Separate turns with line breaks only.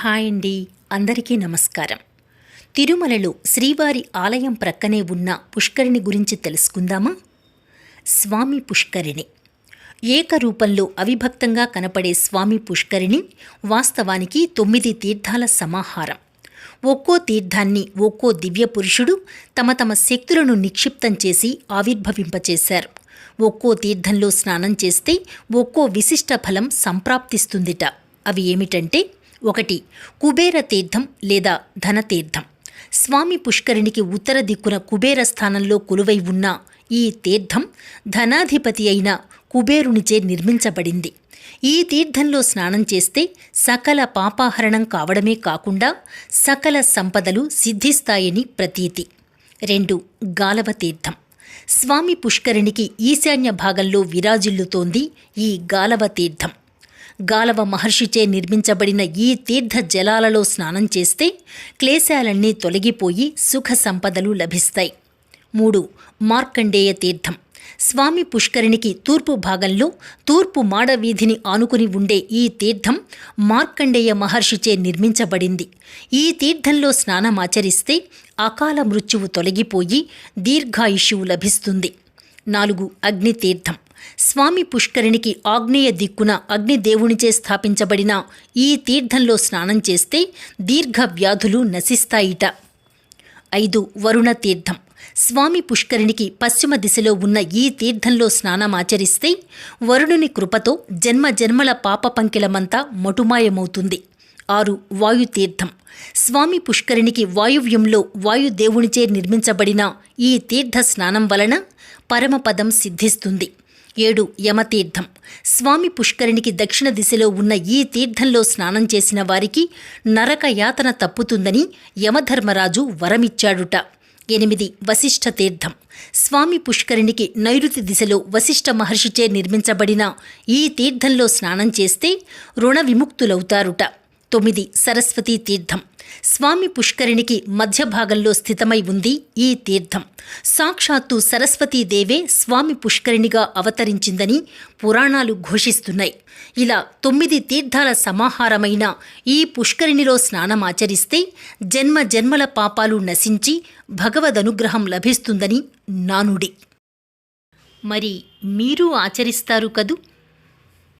Hi అండి. అందరికీ నమస్కారం. తిరుమలలో శ్రీవారి ఆలయం ప్రక్కనే ఉన్న పుష్కరిణి గురించి తెలుసుకుందామా? స్వామి పుష్కరిణి. ఏకరూపంలో అవిభక్తంగా కనపడే స్వామి పుష్కరిణి వాస్తవానికి తొమ్మిది తీర్థాల సమాహారం. ఒక్కో తీర్థాన్ని ఒక్కో దివ్య పురుషుడు తమ తమ శక్తులను నిక్షిప్తం చేసి ఆవిర్భవింపచేశారు. ఒక్కో తీర్థంలో స్నానం చేస్తే ఒక్కో విశిష్ట ఫలం సంప్రాప్తిస్తుందిట. అవి ఏమిటంటే ఒకటి కుబేర తీర్థం లేదా ధనతీర్థం స్వామి పుష్కరిణికి ఉత్తర దిక్కున కుబేర స్థానంలో కొలువై ఉన్న ఈ తీర్థం ధనాధిపతి అయిన కుబేరునిచే నిర్మించబడింది. ఈ తీర్థంలో స్నానం చేస్తే సకల పాపాహరణం కావడమే కాకుండా సకల సంపదలు సిద్ధిస్తాయని ప్రతీతి. రెండు గాలవ తీర్థం. స్వామి పుష్కరిణికి ఈశాన్య భాగంలో విరాజిల్లుతోంది ఈ గాలవ తీర్థం. గాలవ మహర్షిచే నిర్మించబడిన ఈ తీర్థ జలాలలో స్నానం చేస్తే క్లేశాలన్నీ తొలగిపోయి సుఖ సంపదలు లభిస్తాయి. మూడు మార్కండేయ తీర్థం. స్వామి పుష్కరిణికి తూర్పు భాగంలో తూర్పు మాడవీధిని ఆనుకుని ఉండే ఈ తీర్థం మార్కండేయ మహర్షిచే నిర్మించబడింది. ఈ తీర్థంలో స్నానమాచరిస్తే అకాల మృత్యువు తొలగిపోయి దీర్ఘాయుష్యువు లభిస్తుంది. నాలుగు అగ్నితీర్థం. స్వామి పుష్కరిణికి ఆగ్నేయ దిక్కున అగ్నిదేవునిచే స్థాపించబడిన ఈ తీర్థంలో స్నానం చేస్తే దీర్ఘ వ్యాధులు నశిస్తాయిట. ఐదు వరుణ తీర్థం. స్వామి పుష్కరిణికి పశ్చిమ దిశలో ఉన్న ఈ తీర్థంలో స్నానమాచరిస్తే వరుణుని కృపతో జన్మ జన్మల పాప పంకిలమంతా మటుమాయమవుతుంది. ఆరు వాయుతీర్థం స్వామి పుష్కరిణికి వాయువ్యంలో వాయుదేవునిచే నిర్మించబడిన ఈ తీర్థ స్నానం వలన పరమపదం సిద్ధిస్తుంది. ఏడు యమతీర్థం. స్వామి పుష్కరిణికి దక్షిణ దిశలో ఉన్న ఈ తీర్థంలో స్నానం చేసిన వారికి నరక యాతన తప్పుతుందని యమధర్మరాజు వరమిచ్చాడుట. ఎనిమిది వశిష్ఠ తీర్థం. స్వామి పుష్కరిణికి నైరుతి దిశలో వశిష్ఠ మహర్షిచే నిర్మించబడిన ఈ తీర్థంలో స్నానం చేస్తే రుణ విముక్తులవుతారుట. తొమ్మిది సరస్వతీ తీర్థం. స్వామి పుష్కరిణికి మధ్య భాగంలో స్థితమై ఉంది ఈ తీర్థం. సాక్షాత్తు సరస్వతీదేవే స్వామి పుష్కరిణిగా అవతరించిందని పురాణాలు ఘోషిస్తున్నాయి. ఇలా తొమ్మిది తీర్థాల సమాహారమైన ఈ పుష్కరిణిలో స్నానమాచరిస్తే జన్మ జన్మల పాపాలు నశించి భగవదనుగ్రహం లభిస్తుందని నానుడి. మరి మీరు ఆచరిస్తారు కదూ?